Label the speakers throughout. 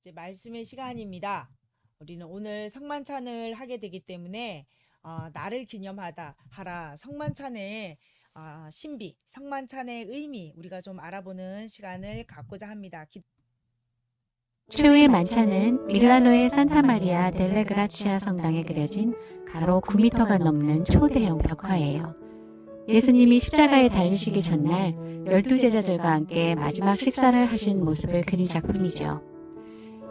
Speaker 1: 이제 말씀의 시간입니다. 우리는 오늘 성만찬을 하게 되기 때문에 어, 나를 기념하다 하라 성만찬의 아, 신비, 성만찬의 의미 우리가 좀 알아보는 시간을 갖고자 합니다. 기-
Speaker 2: 최후의 만찬은 밀라노의 산타 마리아 델레 그라치아 성당에 그려진 가로 9m가 넘는 초대형 벽화예요. 예수님이 십자가에 달리시기 전날 열두 제자들과 함께 마지막 식사를 하신 모습을 그린 작품이죠.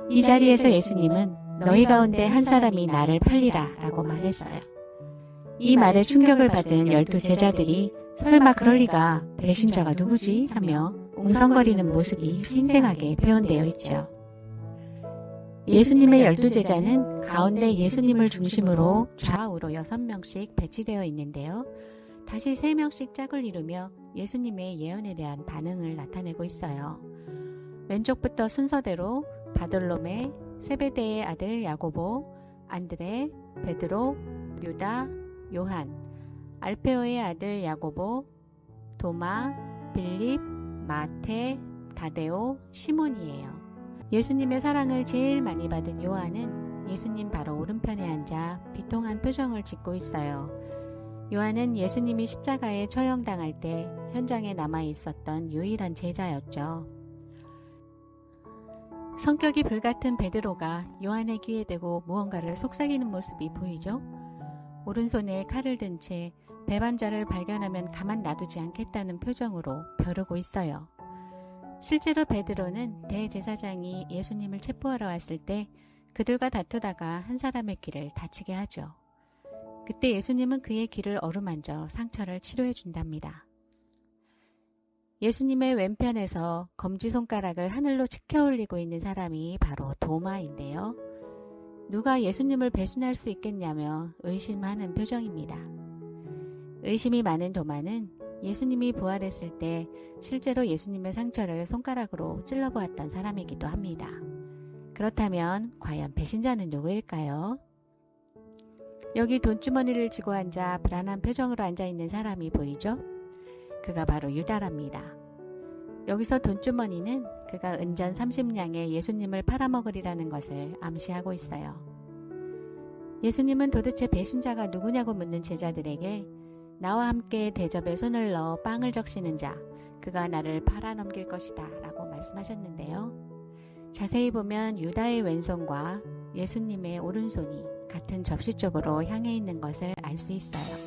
Speaker 2: 이 자리에서 예수님은 너희 가운데 한 사람이 나를 팔리라 라고 말했어요. 이 말에 충격을 받은 열두 제자들이 설마 그럴 리가 배신자가 누구지 하며 웅성거리는 모습이 생생하게 표현되어 있죠. 예수님의 열두 제자는 가운데 예수님을 중심으로 좌우로 여섯 명씩 배치되어 있는데요. 다시 세 명씩 짝을 이루며 예수님의 예언에 대한 반응을 나타내고 있어요. 왼쪽부터 순서대로 바돌로메, 세베대의 아들 야고보, 안드레, 베드로, 유다, 요한, 알페오의 아들 야고보, 도마, 빌립, 마테, 다데오, 시몬이에요. 예수님의 사랑을 제일 많이 받은 요한은 예수님 바로 오른편에 앉아 비통한 표정을 짓고 있어요. 요한은 예수님이 십자가에 처형당할 때 현장에 남아 있었던 유일한 제자였죠. 성격이 불같은 베드로가 요한의 귀에 대고 무언가를 속삭이는 모습이 보이죠? 오른손에 칼을 든 채 배반자를 발견하면 가만 놔두지 않겠다는 표정으로 벼르고 있어요. 실제로 베드로는 대제사장이 예수님을 체포하러 왔을 때 그들과 다투다가 한 사람의 귀를 다치게 하죠. 그때 예수님은 그의 귀를 어루만져 상처를 치료해 준답니다. 예수님의 왼편에서 검지손가락을 하늘로 치켜 올리고 있는 사람이 바로 도마인데요. 누가 예수님을 배신할 수 있겠냐며 의심하는 표정입니다. 의심이 많은 도마는 예수님이 부활했을 때 실제로 예수님의 상처를 손가락으로 찔러보았던 사람이기도 합니다. 그렇다면 과연 배신자는 누구일까요? 여기 돈주머니를 쥐고 앉아 불안한 표정으로 앉아 있는 사람이 보이죠? 그가 바로 유다랍니다. 여기서 돈주머니는 그가 은전 30냥에 예수님을 팔아먹으리라는 것을 암시하고 있어요. 예수님은 도대체 배신자가 누구냐고 묻는 제자들에게 나와 함께 대접에 손을 넣어 빵을 적시는 자, 그가 나를 팔아넘길 것이다 라고 말씀하셨는데요. 자세히 보면 유다의 왼손과 예수님의 오른손이 같은 접시 쪽으로 향해 있는 것을 알 수 있어요.